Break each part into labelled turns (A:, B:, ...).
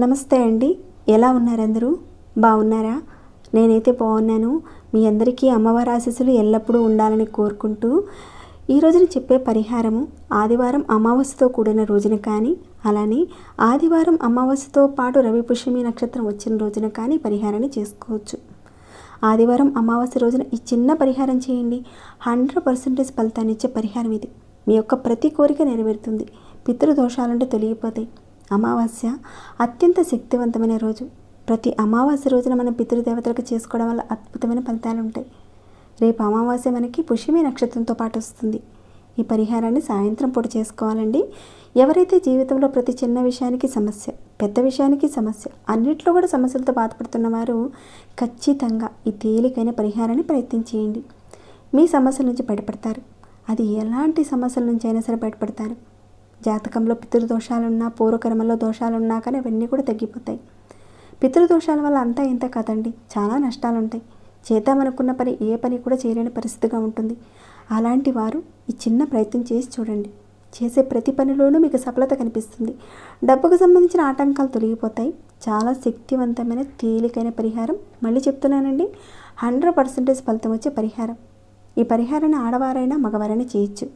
A: నమస్తే అండి. ఎలా ఉన్నారందరూ? బాగున్నారా? నేనైతే బాగున్నాను. మీ అందరికీ అమ్మవారి ఆశీస్సులు ఎల్లప్పుడూ ఉండాలని కోరుకుంటూ ఈ రోజున చెప్పే పరిహారము ఆదివారం అమావాస్యతో కూడిన రోజున కానీ అలానే ఆదివారం అమావాస్యతో పాటు రవి పుష్యమి నక్షత్రం వచ్చిన రోజున కానీ పరిహారాన్ని చేసుకోవచ్చు. ఆదివారం అమావాస్య రోజున ఈ చిన్న పరిహారం చేయండి. హండ్రెడ్ పర్సెంటేజ్ ఫలితాన్ని ఇచ్చే పరిహారం ఇది. మీ యొక్క ప్రతి కోరిక నెరవేరుతుంది. పితృదోషాలంటే తొలగిపోతాయి. అమావాస్య అత్యంత శక్తివంతమైన రోజు. ప్రతి అమావాస్య రోజున మనం పితృదేవతలకు చేసుకోవడం వల్ల అద్భుతమైన ఫలితాలు ఉంటాయి రేపు అమావాస్య మనకి పుష్యమి నక్షత్రంతో పాటు వస్తుంది. ఈ పరిహారాన్ని సాయంత్రం పూట చేసుకోవాలండి. ఎవరైతే జీవితంలో ప్రతి చిన్న విషయానికి సమస్య పెద్ద విషయానికి సమస్య. అన్నిట్లో కూడా సమస్యలతో బాధపడుతున్న వారు ఖచ్చితంగా ఈ తేలికైన పరిహారాన్ని ప్రయత్నించేయండి. మీ సమస్యల నుంచి బయటపడతారు. అది ఎలాంటి సమస్యల నుంచి అయినా సరే బయటపడతారు. జాతకంలో పితృదోషాలున్నా పూర్వకర్మలో దోషాలున్నా కానీ అవన్నీ కూడా తగ్గిపోతాయి. పితృదోషాల వల్ల అంతా ఇంత కదండి. చాలా నష్టాలు ఉంటాయి చేద్దామనుకున్న పని ఏ పని కూడా చేయలేని పరిస్థితిగా ఉంటుంది. అలాంటి వారు ఈ చిన్న ప్రయత్నం చేసి చూడండి. చేసే ప్రతి పనిలోనూ మీకు సఫలత కనిపిస్తుంది. డబ్బుకు సంబంధించిన ఆటంకాలు తొలగిపోతాయి. చాలా శక్తివంతమైన తేలికైన పరిహారం. మళ్ళీ చెప్తున్నానండి. హండ్రెడ్ పర్సెంటేజ్ ఫలితం వచ్చే పరిహారం. ఈ పరిహారాన్ని ఆడవారైనా మగవారైనా చేయొచ్చు.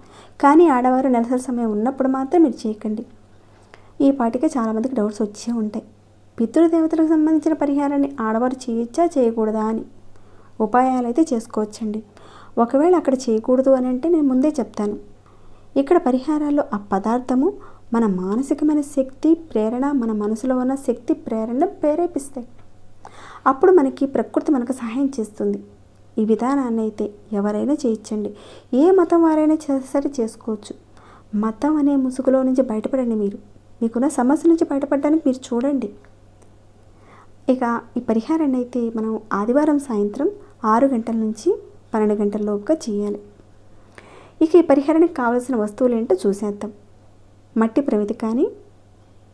A: కానీ ఆడవారు నెలసరి సమయం ఉన్నప్పుడు మాత్రం మీరు చేయకండి. ఈ పాటికే చాలామందికి డౌట్స్ వచ్చే ఉంటాయి. పితృదేవతలకు సంబంధించిన పరిహారాన్ని ఆడవారు చేయొచ్చా చేయకూడదా అని ఉపాయాలు అయితే చేసుకోవచ్చండి. ఒకవేళ అక్కడ చేయకూడదు అని అంటే నేను ముందే చెప్తాను. ఇక్కడ పరిహారాల్లో ఆ పదార్థము మన మానసికమైన శక్తి ప్రేరణ మన మనసులో ఉన్న శక్తి ప్రేరణ ప్రేరేపిస్తాయి. అప్పుడు మనకి ప్రకృతి మనకు సహాయం చేస్తుంది. ఈ విధానాన్ని అయితే ఎవరైనా చేయించండి. ఏ మతం వారైనా సరే చేసుకోవచ్చు. మతం అనే ముసుగులో నుంచి బయటపడండి మీరు. మీకున్న సమస్య నుంచి బయటపడడానికి మీరు చూడండి. ఇక ఈ పరిహారాన్ని అయితే మనం ఆదివారం సాయంత్రం ఆరు గంటల నుంచి పన్నెండు గంటల లోపుగా చేయాలి. ఇక ఈ పరిహారానికి కావలసిన వస్తువులు ఏంటో చూసేద్దాం. మట్టి ప్రమిది కానీ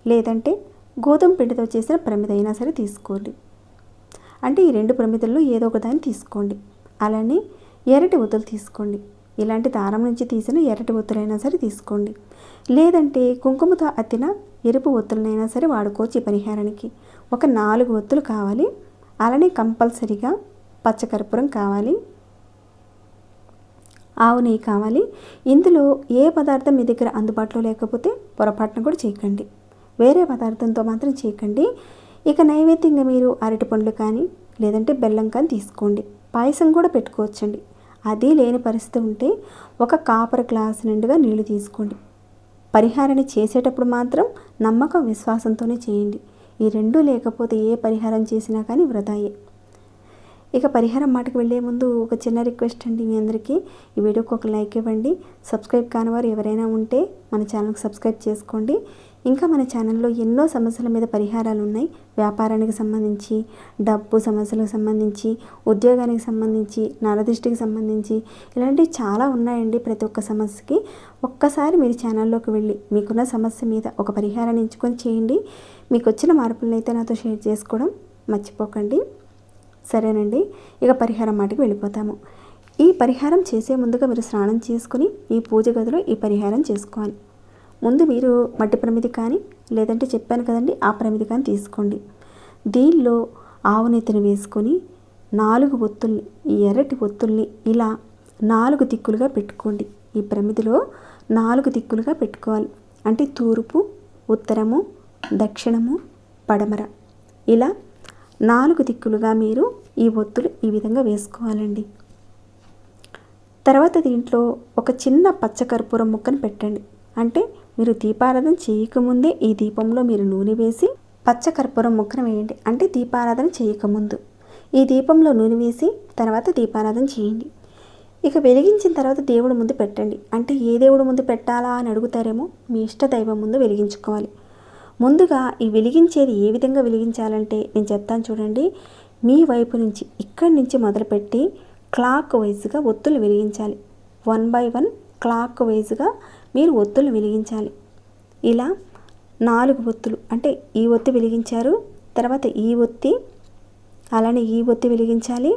A: లేదంటే గోధుమ పిండితో చేసిన ప్రమిది అయినా సరే తీసుకోండి. అంటే ఈ రెండు ప్రమిదల్లో ఏదో ఒక దాన్ని తీసుకోండి. అలానే ఎర్రటి ఒత్తులు తీసుకోండి. ఇలాంటి దారం నుంచి తీసిన ఎర్రటి ఒత్తులైనా సరే తీసుకోండి. లేదంటే కుంకుమతో అత్తిన ఎరుపు ఒత్తులనైనా సరే వాడుకోవచ్చు ఈ పరిహారానికి. ఒక నాలుగు ఒత్తులు కావాలి. అలానే కంపల్సరీగా పచ్చకర్పూరం కావాలి. ఆవు నెయ్యి కావాలి. ఇందులో ఏ పదార్థం మీ దగ్గర అందుబాటులో లేకపోతే పొరపాటున కూడా చేయకండి. వేరే పదార్థంతో మాత్రం చేయకండి. ఇక నైవేద్యంగా మీరు అరటి పండ్లు కానీ లేదంటే బెల్లం కానీ తీసుకోండి. పాయసం కూడా పెట్టుకోవచ్చండి. అది లేని పరిస్థితి ఉంటే ఒక కాపర్ గ్లాస్ నిండుగా నీళ్ళు తీసుకోండి. పరిహారాన్ని చేసేటప్పుడు మాత్రం నమ్మకం విశ్వాసంతోనే చేయండి. ఈ రెండు లేకపోతే ఏ పరిహారం చేసినా కానీ వృధాయే. ఇక పరిహారం మాటకు వెళ్ళే ముందు ఒక చిన్న రిక్వెస్ట్ అండి మీ అందరికీ. ఈ వీడియోకి ఒక లైక్ ఇవ్వండి. సబ్స్క్రైబ్ కాని వారు ఎవరైనా ఉంటే మన ఛానల్కి సబ్స్క్రైబ్ చేసుకోండి. ఇంకా మన ఛానల్లో ఎన్నో సమస్యల మీద పరిహారాలు ఉన్నాయి. వ్యాపారానికి సంబంధించి డబ్బు సమస్యలకు సంబంధించి ఉద్యోగానికి సంబంధించి నరదృష్టికి సంబంధించి ఇలాంటివి చాలా ఉన్నాయండి ప్రతి ఒక్క సమస్యకి. ఒక్కసారి మీరు ఛానల్లోకి వెళ్ళి మీకున్న సమస్య మీద ఒక పరిహారాన్ని ఎంచుకొని చేయండి. మీకు వచ్చిన మార్పులను అయితే నాతో షేర్ చేసుకోవడం మర్చిపోకండి. సరేనండి. ఇక పరిహారం మాటకి వెళ్ళిపోతాము. ఈ పరిహారం చేసే ముందుగా మీరు స్నానం చేసుకుని ఈ పూజ గదిలో ఈ పరిహారం చేసుకోవాలి. ముందు మీరు మట్టి ప్రమిది కానీ లేదంటే చెప్పాను కదండి ఆ ప్రమిది కానీ తీసుకోండి. దీనిలో ఆవు నెత్తిని వేసుకొని నాలుగు ఒత్తుల్ని ఈ ఎర్రటి ఒత్తుల్ని ఇలా నాలుగు దిక్కులుగా పెట్టుకోండి. ఈ ప్రమిదిలో నాలుగు దిక్కులుగా పెట్టుకోవాలి. అంటే తూర్పు ఉత్తరము దక్షిణము పడమర. ఇలా నాలుగు దిక్కులుగా మీరు ఈ ఒత్తులు ఈ విధంగా వేసుకోవాలండి. తర్వాత దీంట్లో ఒక చిన్న పచ్చకర్పూరం ముక్కను పెట్టండి. అంటే మీరు దీపారాధన చేయకముందే ఈ దీపంలో మీరు నూనె వేసి పచ్చకర్పూరం ముక్కను వేయండి. అంటే దీపారాధన చేయకముందు. ఈ దీపంలో నూనె వేసి తర్వాత దీపారాధన చేయండి. ఇక వెలిగించిన తర్వాత దేవుడు ముందు పెట్టండి. అంటే ఏ దేవుడు ముందు పెట్టాలా అని అడుగుతారేమో మీ ఇష్ట దైవం ముందు వెలిగించుకోవాలి. ముందుగా ఈ వెలిగించేది ఏ విధంగా వెలిగించాలంటే నేను చెప్తాను చూడండి. మీ వైపు నుంచి ఇక్కడి నుంచి మొదలుపెట్టి క్లాక్ వైజ్గా ఒత్తులు వెలిగించాలి. వన్ బై వన్ క్లాక్ వైజ్గా మీరు ఒత్తులు వెలిగించాలి. ఇలా నాలుగు ఒత్తులు అంటే ఈ ఒత్తి వెలిగించారు తర్వాత ఈ ఒత్తి అలానే ఈ ఒత్తి వెలిగించాలి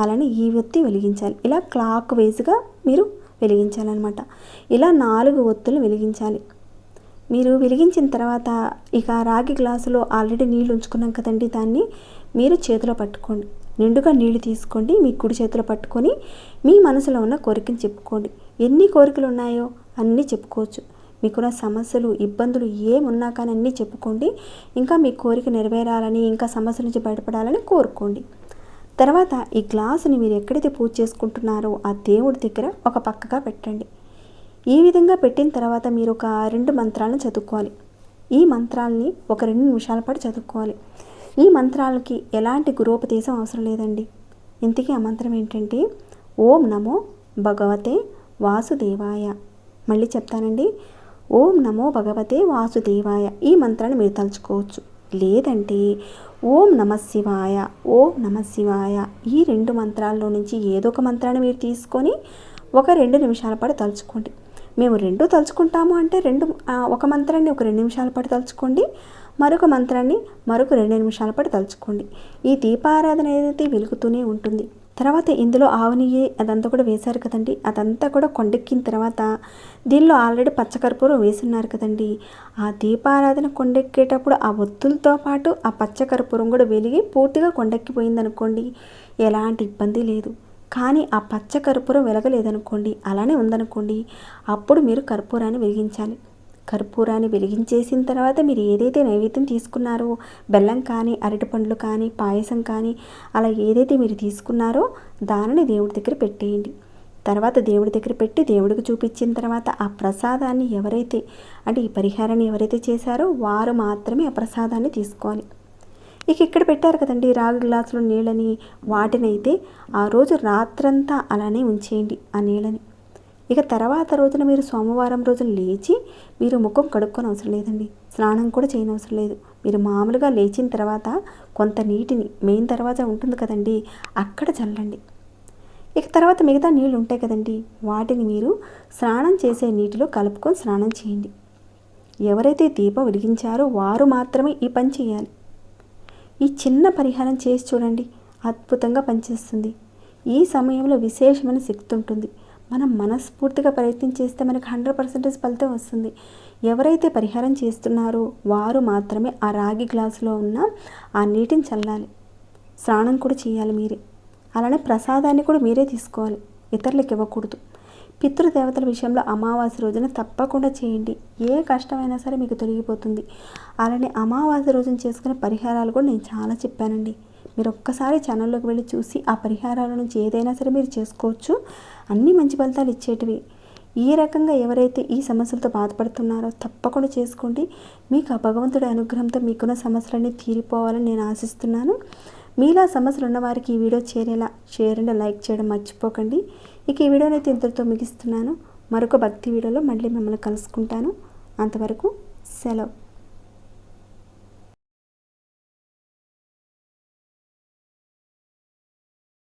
A: అలానే ఈ ఒత్తి వెలిగించాలి. ఇలా క్లాక్ వైజ్గా మీరు వెలిగించాలన్నమాట. ఇలా నాలుగు ఒత్తులు వెలిగించాలి. మీరు వెలిగించిన తర్వాత ఇక రాగి గ్లాసులో ఆల్రెడీ నీళ్ళు ఉంచుకున్నాం కదండి దాన్ని మీరు చేతిలో పట్టుకోండి. నిండుగా నీళ్ళు తీసుకోండి మీ కుడి చేతిలో పట్టుకొని మీ మనసులో ఉన్న కోరికను చెప్పుకోండి. ఎన్ని కోరికలు ఉన్నాయో అన్నీ చెప్పుకోవచ్చు. మీకున్న సమస్యలు ఇబ్బందులు ఏమున్నా కానీ అన్నీ చెప్పుకోండి. ఇంకా మీ కోరిక నెరవేరాలని ఇంకా సమస్యల నుంచి బయటపడాలని కోరుకోండి. తర్వాత ఈ గ్లాసుని మీరు ఎక్కడైతే పూజ చేసుకుంటున్నారో ఆ దేవుడి దగ్గర ఒక పక్కగా పెట్టండి. ఈ విధంగా పెట్టిన తర్వాత మీరు ఒక రెండు మంత్రాలను చదువుకోవాలి. ఈ మంత్రాలని ఒక రెండు నిమిషాల పాటు చదువుకోవాలి. ఈ మంత్రాలకి ఎలాంటి గురోపదేశం అవసరం లేదండి. ఇంతకీ ఆ మంత్రం ఏంటంటే ఓం నమో భగవతే వాసుదేవాయ. మళ్ళీ చెప్తానండి ఓం నమో భగవతే వాసుదేవాయ. ఈ మంత్రాన్ని మీరు తలుచుకోవచ్చు. లేదంటే ఓం నమ శివాయ ఓం నమ శివాయ. ఈ రెండు మంత్రాల్లో నుంచి ఏదో ఒక మంత్రాన్ని మీరు తీసుకొని ఒక రెండు నిమిషాల పాటు తలుచుకోండి. మేము రెండు తలుచుకుంటాము అంటే రెండు ఒక మంత్రాన్ని ఒక రెండు నిమిషాల పాటు తలుచుకోండి మరొక మంత్రాన్ని మరొక రెండు నిమిషాల పాటు తలుచుకోండి. ఈ దీపారాధన ఏదైతే వెలుగుతూనే ఉంటుంది తర్వాత ఇందులో ఆవు నెయ్యి అదంతా కూడా వేశారు కదండి. అదంతా కూడా కొండెక్కిన తర్వాత దీనిలో ఆల్రెడీ పచ్చకర్పూరం వేసున్నారు కదండి. ఆ దీపారాధన కొండెక్కేటప్పుడు ఆ ఒత్తులతో పాటు ఆ పచ్చకర్పూరం కూడా వెలిగి పూర్తిగా కొండెక్కిపోయింది అనుకోండి ఎలాంటి ఇబ్బంది లేదు. కానీ ఆ పచ్చ కర్పూరం వెలగలేదనుకోండి అలానే ఉందనుకోండి అప్పుడు మీరు కర్పూరాన్ని వెలిగించాలి. కర్పూరాన్ని వెలిగించేసిన తర్వాత మీరు ఏదైతే నైవేద్యం తీసుకున్నారో బెల్లం కానీ అరటిపండ్లు కానీ పాయసం కానీ అలా ఏదైతే మీరు తీసుకున్నారో దానిని దేవుడి దగ్గర పెట్టేయండి. తర్వాత దేవుడి దగ్గర పెట్టి దేవుడికి చూపించిన తర్వాత ఆ ప్రసాదాన్ని ఎవరైతే అంటే ఈ పరిహారాన్ని ఎవరైతే చేశారో వారు మాత్రమే ఆ ప్రసాదాన్ని తీసుకోవాలి. ఇక ఇక్కడ పెట్టారు కదండి రాగి గ్లాసులో నీళ్ళని వాటినైతే ఆ రోజు రాత్రంతా అలానే ఉంచేయండి ఆ నీళ్ళని. ఇక తర్వాత రోజున మీరు సోమవారం రోజున లేచి మీరు ముఖం కడుక్కొని అవసరం లేదండి. స్నానం కూడా చేయనవసరం లేదు. మీరు మామూలుగా లేచిన తర్వాత కొంత నీటిని మెయిన్ తర్వాత ఉంటుంది కదండి అక్కడ చల్లండి. ఇక తర్వాత మిగతా నీళ్ళు ఉంటాయి కదండి వాటిని మీరు స్నానం చేసే నీటిలో కలుపుకొని స్నానం చేయండి. ఎవరైతే దీపం వెలిగించారో వారు మాత్రమే ఈ పని చేయాలి. ఈ చిన్న పరిహారం చేసి చూడండి. అద్భుతంగా పనిచేస్తుంది. ఈ సమయంలో విశేషమైన శక్తి ఉంటుంది. మనం మనస్ఫూర్తిగా ప్రయత్నం చేస్తే మనకు హండ్రెడ్ పర్సెంటేజ్ ఫలితం వస్తుంది. ఎవరైతే పరిహారం చేస్తున్నారో వారు మాత్రమే ఆ రాగి గ్లాసులో ఉన్న ఆ నీటిని చల్లాలి. స్నానం కూడా చేయాలి మీరే. అలానే ప్రసాదాన్ని కూడా మీరే తీసుకోవాలి. ఇతరులకు ఇవ్వకూడదు. పితృదేవతల విషయంలో అమావాస్య రోజున తప్పకుండా చేయండి. ఏ కష్టమైనా సరే మీకు తొలగిపోతుంది. అలానే అమావాస్య రోజున చేసుకునే పరిహారాలు కూడా నేను చాలా చెప్పానండి. మీరు ఒక్కసారి ఛానల్లోకి వెళ్ళి చూసి ఆ పరిహారాల నుంచి ఏదైనా సరే మీరు చేసుకోవచ్చు. అన్నీ మంచి ఫలితాలు ఇచ్చేటివి. ఈ రకంగా ఎవరైతే ఈ సమస్యలతో బాధపడుతున్నారో తప్పకుండా చేసుకోండి. మీకు ఆ భగవంతుడి అనుగ్రహంతో మీకున్న సమస్యలన్నీ తీరిపోవాలని నేను ఆశిస్తున్నాను. మీలా సమస్యలు ఉన్నవారికి ఈ వీడియో చేరేలా షేర్ అండ్ లైక్ చేయడం మర్చిపోకండి. ఇక ఈ వీడియోని అయితే ఇంతటితో ముగిస్తున్నాను. మరొక భక్తి వీడియోలో మళ్ళీ మిమ్మల్ని కలుసుకుంటాను. అంతవరకు సెలవు.